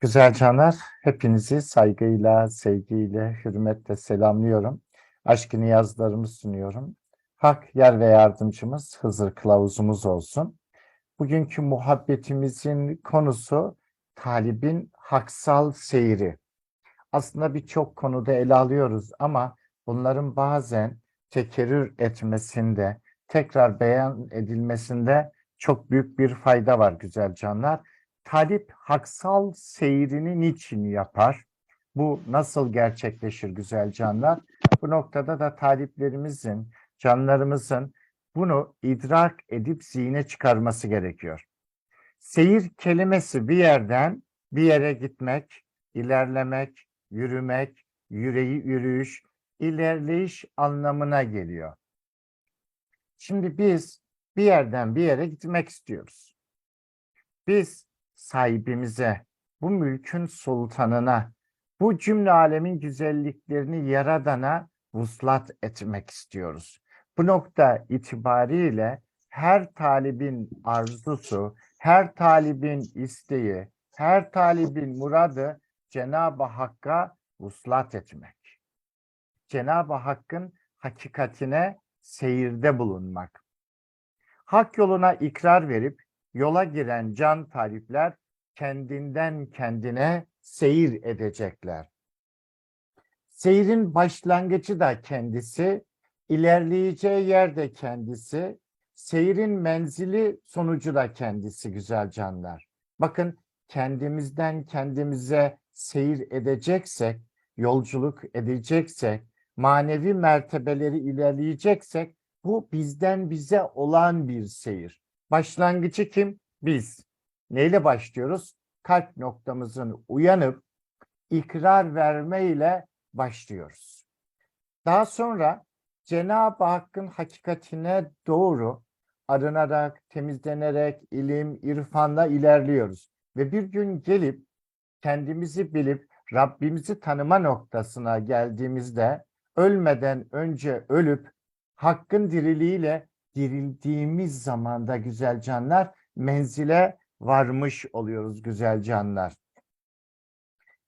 Güzel canlar, hepinizi saygıyla, sevgiyle, hürmetle selamlıyorum. Aşkı niyazlarımı sunuyorum. Hak, yer ve yardımcımız, Hızır kılavuzumuz olsun. Bugünkü muhabbetimizin konusu talibin haksal seyri. Aslında birçok konuda ele alıyoruz ama bunların bazen tekerrür etmesinde, tekrar beyan edilmesinde çok büyük bir fayda var güzel canlar. Talip haksal seyrini niçin yapar? Bu nasıl gerçekleşir güzel canlar? Bu noktada da taliplerimizin, canlarımızın bunu idrak edip zihne çıkarması gerekiyor. Seyir kelimesi bir yerden bir yere gitmek, ilerlemek, yürümek, yüreği yürüyüş, ilerleyiş anlamına geliyor. Şimdi biz bir yerden bir yere gitmek istiyoruz. Biz sahibimize, bu mülkün sultanına, bu cümle alemin güzelliklerini yaradana vuslat etmek istiyoruz. Bu nokta itibariyle her talibin arzusu, her talibin isteği, her talibin muradı Cenab-ı Hakk'a vuslat etmek. Cenab-ı Hakk'ın hakikatine seyirde bulunmak. Hak yoluna ikrar verip yola giren can talipler kendinden kendine seyir edecekler. Seyrin başlangıcı da kendisi, ilerleyeceği yer de kendisi, seyrin menzili sonucu da kendisi güzel canlar. Bakın kendimizden kendimize seyir edeceksek, yolculuk edeceksek, manevi mertebeleri ilerleyeceksek bu bizden bize olan bir seyir. Başlangıcı kim? Biz. Neyle başlıyoruz? Kalp noktamızın uyanıp ikrar verme ile başlıyoruz. Daha sonra Cenab-ı Hakk'ın hakikatine doğru arınarak, temizlenerek, ilim, irfanla ilerliyoruz. Ve bir gün gelip kendimizi bilip Rabbimizi tanıma noktasına geldiğimizde ölmeden önce ölüp Hakk'ın diriliğiyle dirildiğimiz zamanda güzel canlar menzile varmış oluyoruz güzel canlar.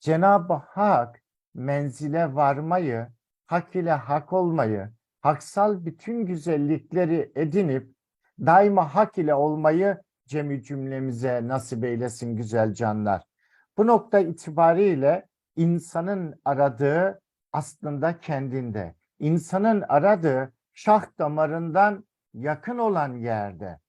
Cenab-ı Hak menzile varmayı, hak ile hak olmayı, haksal bütün güzellikleri edinip daima hak ile olmayı cemi cümlemize nasip eylesin güzel canlar. Bu nokta itibariyle insanın aradığı aslında kendinde. İnsanın aradığı şah damarından yakın olan yerde.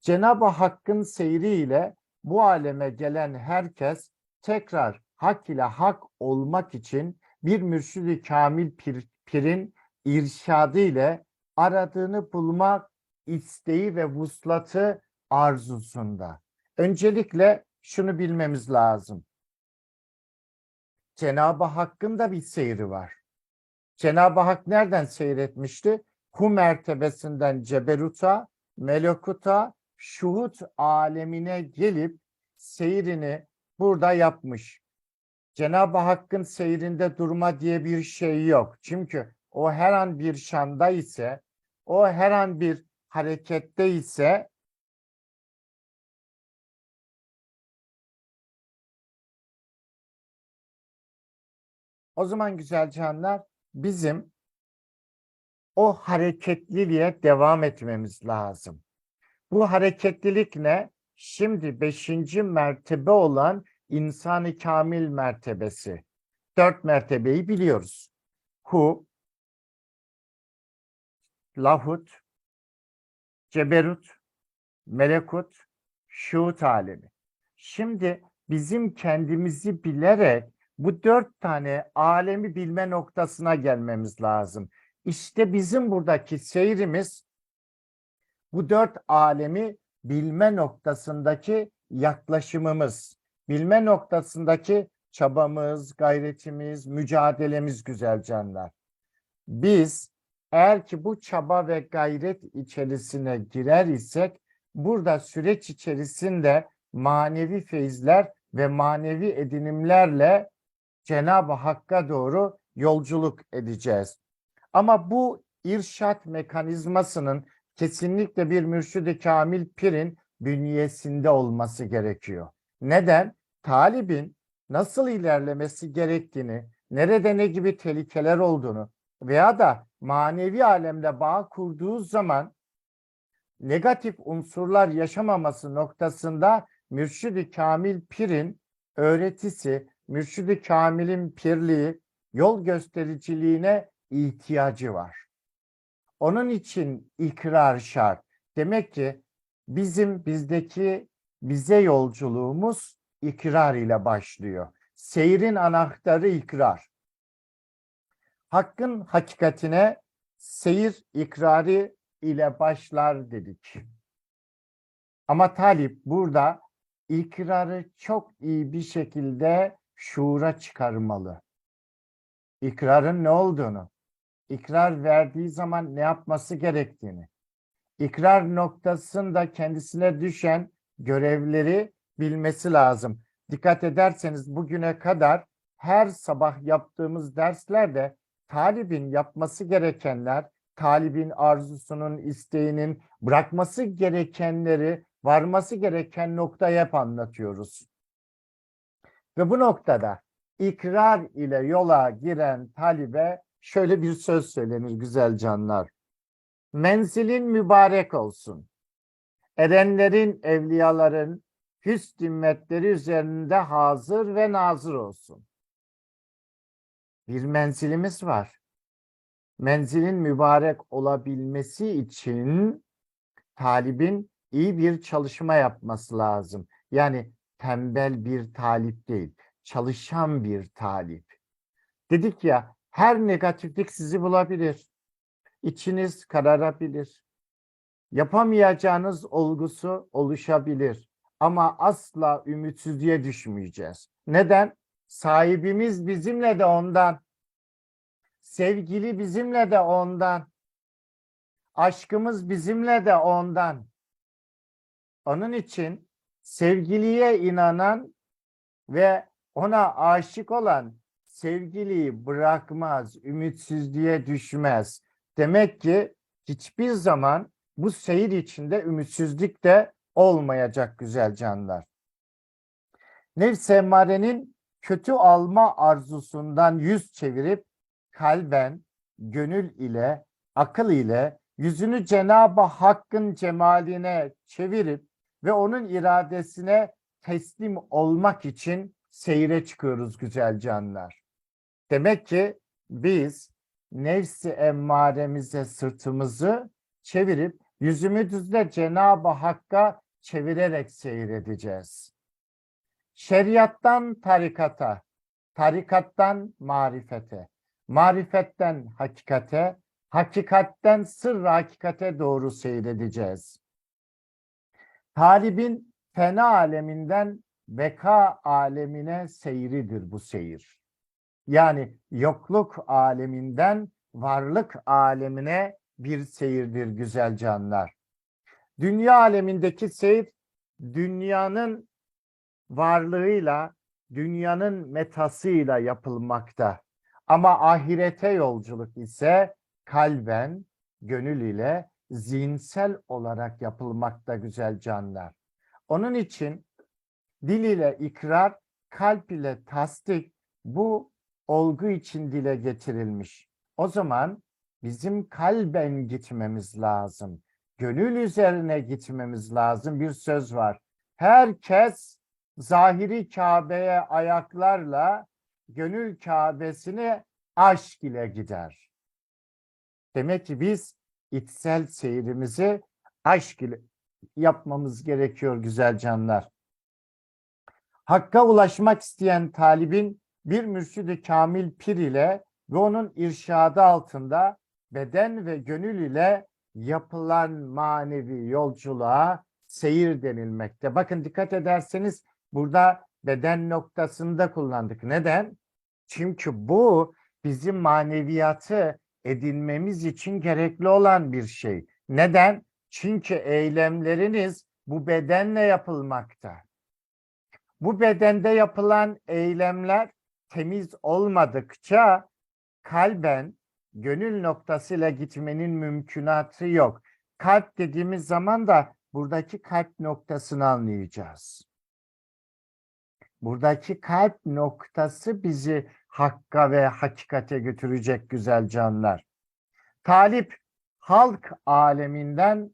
Cenab-ı Hakk'ın seyriyle bu aleme gelen herkes tekrar hak ile hak olmak için bir mürşidi kamil pir, pirin irşadı ile aradığını bulmak isteği ve vuslatı arzusunda. Öncelikle şunu bilmemiz lazım. Cenab-ı Hakk'ın da bir seyri var. Cenab-ı Hak nereden seyretmişti? Hu mertebesinden ceberuta, melekuta, şuhut alemine gelip seyrini burada yapmış. Cenab-ı Hakk'ın seyrinde durma diye bir şey yok. Çünkü o her an bir şanda ise, o her an bir harekette ise o zaman güzel canlar bizim o hareketliliğe devam etmemiz lazım. Bu hareketlilik ne? Şimdi beşinci mertebe olan insanı kamil mertebesi. Dört mertebeyi biliyoruz. Hu, lahut, ceberut, melekut, şuut alemi. Şimdi bizim kendimizi bilerek bu dört tane alemi bilme noktasına gelmemiz lazım. İşte bizim buradaki seyrimiz bu dört alemi bilme noktasındaki yaklaşımımız, bilme noktasındaki çabamız, gayretimiz, mücadelemiz güzel canlar. Biz eğer ki bu çaba ve gayret içerisine girer isek burada süreç içerisinde manevi feyizler ve manevi edinimlerle Cenab-ı Hakk'a doğru yolculuk edeceğiz. Ama bu irşat mekanizmasının kesinlikle bir mürşidi kamil pirin bünyesinde olması gerekiyor. Neden? talibin nasıl ilerlemesi gerektiğini, nerede ne gibi tehlikeler olduğunu veya da manevi alemde bağ kurduğu zaman negatif unsurlar yaşamaması noktasında Mürşid-i Kamil Pir'in öğretisi, Mürşid-i Kamil'in pirliği, yol göstericiliğine ihtiyacı var. Onun için ikrar şart. Demek ki bizim bizdeki bize yolculuğumuz ikrar ile başlıyor. Seyrin anahtarı ikrar. Hakkın hakikatine seyir ikrarı ile başlar dedik. Ama talip burada ikrarı çok iyi bir şekilde şuura çıkarmalı. İkrarın ne olduğunu, ikrar verdiği zaman ne yapması gerektiğini, ikrar noktasında kendisine düşen görevleri bilmesi lazım. Dikkat ederseniz bugüne kadar her sabah yaptığımız derslerde talibin yapması gerekenler, talibin arzusunun, isteğinin bırakması gerekenleri, varması gereken noktayı hep anlatıyoruz. Ve bu noktada ikrar ile yola giren talibe şöyle bir söz söylenir güzel canlar. Menzilin mübarek olsun. Erenlerin, evliyaların hüsn himmetleri üzerinde hazır ve nazır olsun. Bir menzilimiz var. Menzilin mübarek olabilmesi için talibin iyi bir çalışma yapması lazım. Yani tembel bir talip değil, çalışan bir talip. Dedik ya her negatiflik sizi bulabilir. İçiniz kararabilir. Yapamayacağınız olgusu oluşabilir. Ama asla ümitsizliğe düşmeyeceğiz. Neden? Sahibimiz bizimle de ondan. Sevgili bizimle de ondan. Aşkımız bizimle de ondan. Onun için sevgiliye inanan ve ona aşık olan sevgiliyi bırakmaz, ümitsizliğe düşmez. Demek ki hiçbir zaman bu seyir içinde ümitsizlik de olmayacak güzel canlar. Nefs emmarenin kötü alma arzusundan yüz çevirip kalben, gönül ile, akıl ile yüzünü Cenab-ı Hakk'ın cemaline çevirip ve onun iradesine teslim olmak için seyre çıkıyoruz güzel canlar. Demek ki biz nefsi emmaremize sırtımızı çevirip yüzümüzü de Cenab-ı Hakk'a çevirerek seyredeceğiz. Şeriattan tarikata, tarikattan marifete, marifetten hakikate, hakikatten sır hakikate doğru seyredeceğiz. Talibin fena aleminden beka alemine seyridir bu seyir. Yani yokluk aleminden varlık alemine bir seyirdir güzel canlar. Dünya alemindeki seyir dünyanın varlığıyla, dünyanın metasıyla yapılmakta. Ama ahirete yolculuk ise kalben, gönül ile zihinsel olarak yapılmakta güzel canlar. Onun için dil ile ikrar, kalp ile tasdik bu olgu için dile getirilmiş. O zaman bizim kalben gitmemiz lazım. Gönül üzerine gitmemiz lazım. Bir söz var. Herkes zahiri Kabe'ye ayaklarla gönül Kabe'sine aşk ile gider. Demek ki biz içsel seyrimizi aşk ile yapmamız gerekiyor güzel canlar. Hakka ulaşmak isteyen talibin bir mürşidi kamil pir ile ve onun irşadı altında beden ve gönül ile yapılan manevi yolculuğa seyir denilmekte. Bakın dikkat ederseniz burada beden noktasında kullandık. Neden? Çünkü bu bizim maneviyatı edinmemiz için gerekli olan bir şey. Neden? Çünkü eylemleriniz bu bedenle yapılmakta. Bu bedende yapılan eylemler temiz olmadıkça kalben gönül noktasıyla gitmenin mümkünatı yok. Kalp dediğimiz zaman da buradaki kalp noktasını anlayacağız. buradaki kalp noktası bizi hakka ve hakikate götürecek güzel canlar. Talip halk aleminden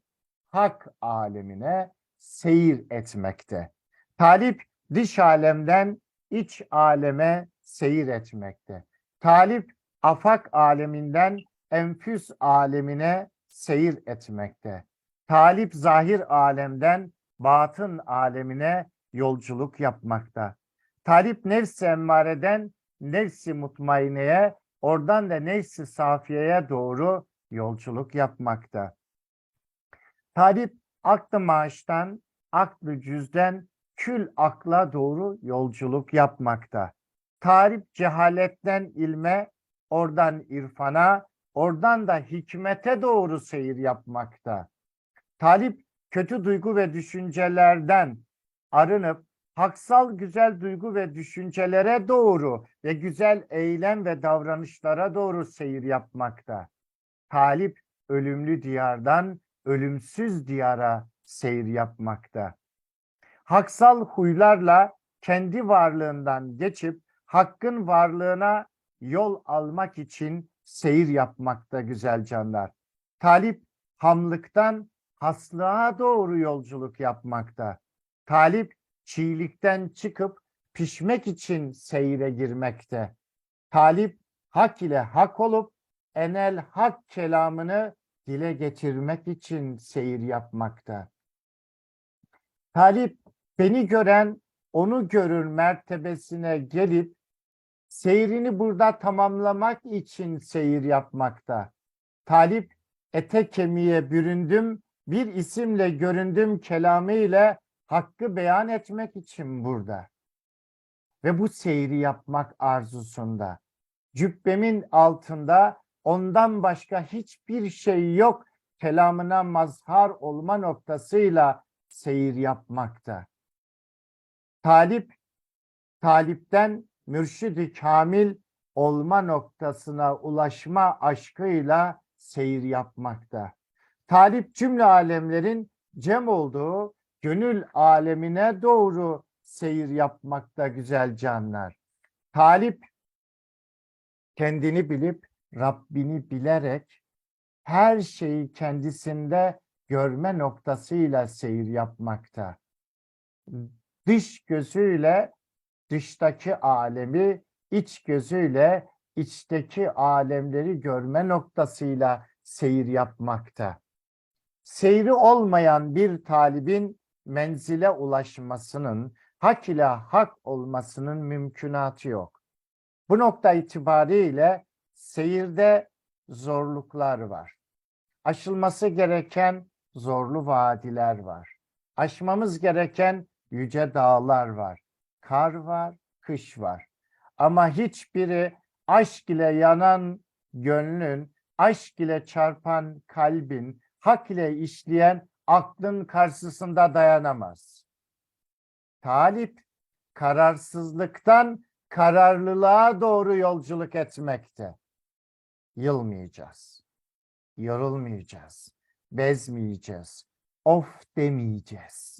hak alemine seyir etmekte. Talip dış alemden iç aleme seyir etmekte. Talip afak aleminden enfüs alemine seyir etmekte. Talip zahir alemden batın alemine yolculuk yapmakta. Talip nefs-i emmareden nefs-i mutmaineye, oradan da nefs-i safiyeye doğru yolculuk yapmakta. Talip aklı maaştan, aklı cüzden, kül akla doğru yolculuk yapmakta. Talip cehaletten ilme, oradan irfana, oradan da hikmete doğru seyir yapmakta. Talip kötü duygu ve düşüncelerden arınıp haksal güzel duygu ve düşüncelere doğru ve güzel eylem ve davranışlara doğru seyir yapmakta. Talip ölümlü diyardan ölümsüz diyara seyir yapmakta. Haksal huylarla kendi varlığından geçip hakkın varlığına yol almak için seyir yapmakta güzel canlar. Talip hamlıktan haslığa doğru yolculuk yapmakta. Talip çiğlikten çıkıp pişmek için seyre girmekte. Talip hak ile hak olup enel hak kelamını dile getirmek için seyir yapmakta. Talip beni gören onu görür mertebesine gelip seyrini burada tamamlamak için seyir yapmakta. Talip ete kemiğe büründüm, bir isimle göründüm kelamı ile hakkı beyan etmek için burada. Ve bu seyri yapmak arzusunda. Cübbemin altında ondan başka hiçbir şey yok kelamına mazhar olma noktasıyla seyir yapmakta. Talip, talipten mürşidi kamil olma noktasına ulaşma aşkıyla seyir yapmakta. Talip cümle alemlerin cem olduğu gönül alemine doğru seyir yapmakta güzel canlar. Talip kendini bilip Rabbini bilerek her şeyi kendisinde görme noktasıyla seyir yapmakta. Dış gözüyle dıştaki alemi, iç gözüyle içteki alemleri görme noktasıyla seyir yapmakta. Seyri olmayan bir talibin menzile ulaşmasının, hak ile hak olmasının mümkünatı yok. Bu nokta itibariyle seyirde zorluklar var. Aşılması gereken zorlu vadiler var. Aşmamız gereken yüce dağlar var. Kar var, kış var. Ama hiçbiri aşk ile yanan gönlün, aşk ile çarpan kalbin, hak ile işleyen aklın karşısında dayanamaz. Talip kararsızlıktan kararlılığa doğru yolculuk etmekte. Yılmayacağız. Yorulmayacağız. Bezmeyeceğiz. Of demeyeceğiz.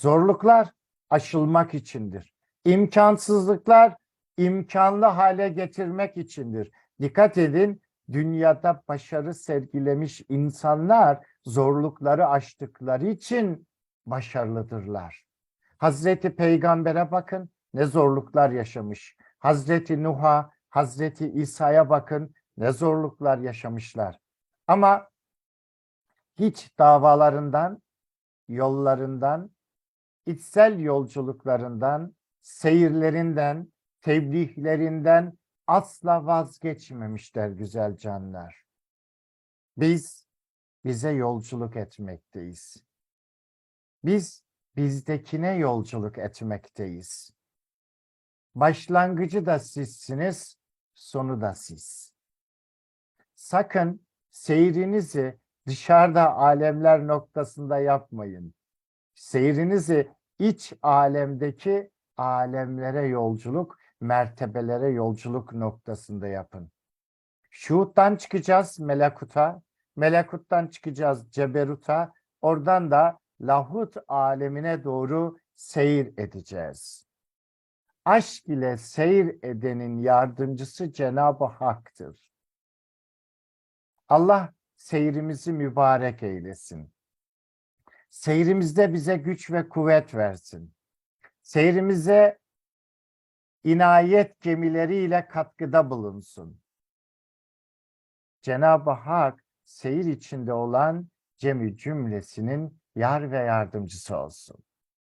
Zorluklar aşılmak içindir. İmkansızlıklar imkanlı hale getirmek içindir. Dikkat edin dünyada başarı sergilemiş insanlar zorlukları aştıkları için başarılıdırlar. Hazreti Peygamber'e bakın ne zorluklar yaşamış. Hazreti Nuh'a, Hazreti İsa'ya bakın ne zorluklar yaşamışlar. Ama hiç davalarından, yollarından, içsel yolculuklarından, seyirlerinden, tebliğlerinden asla vazgeçmemişler güzel canlar. Biz bize yolculuk etmekteyiz. Biz bizdekine yolculuk etmekteyiz. Başlangıcı da sizsiniz, sonu da siz. Sakın seyrinizi dışarıda alemler noktasında yapmayın. Seyrinizi iç alemdeki alemlere yolculuk, mertebelere yolculuk noktasında yapın. Şuhuttan çıkacağız melekuta, melekuttan çıkacağız ceberuta, oradan da lahut alemine doğru seyir edeceğiz. Aşk ile seyir edenin yardımcısı Cenab-ı Hak'tır. Allah seyrimizi mübarek eylesin. Seyrimizde bize güç ve kuvvet versin. Seyrimize inayet gemileriyle katkıda bulunsun. Cenab-ı Hak seyir içinde olan cemi cümlesinin yar ve yardımcısı olsun.